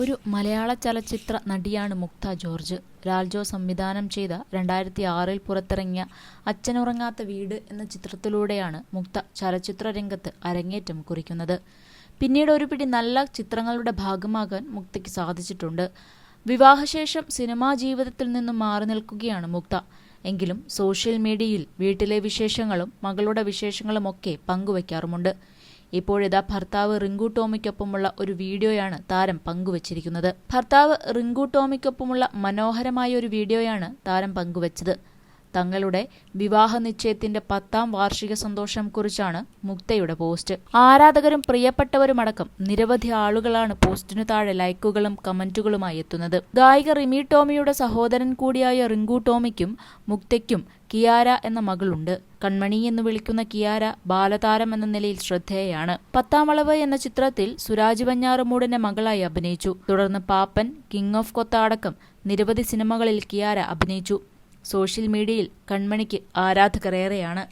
ഒരു മലയാള ചലച്ചിത്ര നടിയാണ് മുക്ത ജോർജ്. ലാൽജോ സംവിധാനം ചെയ്ത രണ്ടായിരത്തി ആറിൽ പുറത്തിറങ്ങിയ അച്ഛനുറങ്ങാത്ത വീട് എന്ന ചിത്രത്തിലൂടെയാണ് മുക്ത ചലച്ചിത്ര രംഗത്ത് അരങ്ങേറ്റം കുറിക്കുന്നത്. പിന്നീട് ഒരു പിടി നല്ല ചിത്രങ്ങളുടെ ഭാഗമാകാൻ മുക്തയ്ക്ക് സാധിച്ചിട്ടുണ്ട്. വിവാഹശേഷം സിനിമാ ജീവിതത്തിൽ നിന്നും മാറി നിൽക്കുകയാണ് മുക്ത. എങ്കിലും സോഷ്യൽ മീഡിയയിൽ വീട്ടിലെ വിശേഷങ്ങളും മകളുടെ വിശേഷങ്ങളുമൊക്കെ പങ്കുവയ്ക്കാറുമുണ്ട് ഇപ്പോഴിതാ ഭർത്താവ് റിങ്കു ടോമിക്കൊപ്പമുള്ള ഒരു വീഡിയോയാണ് താരം പങ്കുവച്ചിരിക്കുന്നത്. ഭർത്താവ് റിങ്കു ടോമിക്കൊപ്പമുള്ള മനോഹരമായ ഒരു വീഡിയോയാണ് താരം പങ്കുവച്ചത്. തങ്ങളുടെ വിവാഹ നിശ്ചയത്തിന്റെ പത്താം വാർഷിക സന്തോഷം കുറിച്ചാണ് മുക്തയുടെ പോസ്റ്റ്. ആരാധകരും പ്രിയപ്പെട്ടവരുമടക്കം നിരവധി ആളുകളാണ് പോസ്റ്റിനു താഴെ ലൈക്കുകളും കമന്റുകളുമായി എത്തുന്നത്. ഗായിക റിമി ടോമിയുടെ സഹോദരൻ കൂടിയായ റിങ്കു ടോമിക്കും മുക്തയ്ക്കും കിയാര എന്ന മകളുണ്ട്. കൺമണി എന്ന് വിളിക്കുന്ന കിയാര ബാലതാരം എന്ന നിലയിൽ ശ്രദ്ധേയയാണ്. പത്താം വളവ് എന്ന ചിത്രത്തിൽ സുരാജ് വഞ്ഞാറുമൂടിന്റെ മകളായി അഭിനയിച്ചു. തുടർന്ന് പാപ്പൻ കിങ് ഓഫ് കൊത്ത അടക്കം നിരവധി സിനിമകളിൽ കിയാര അഭിനയിച്ചു. സോഷ്യൽ മീഡിയയിൽ കൺമണിക്ക് ആരാധകരേറെയാണ്.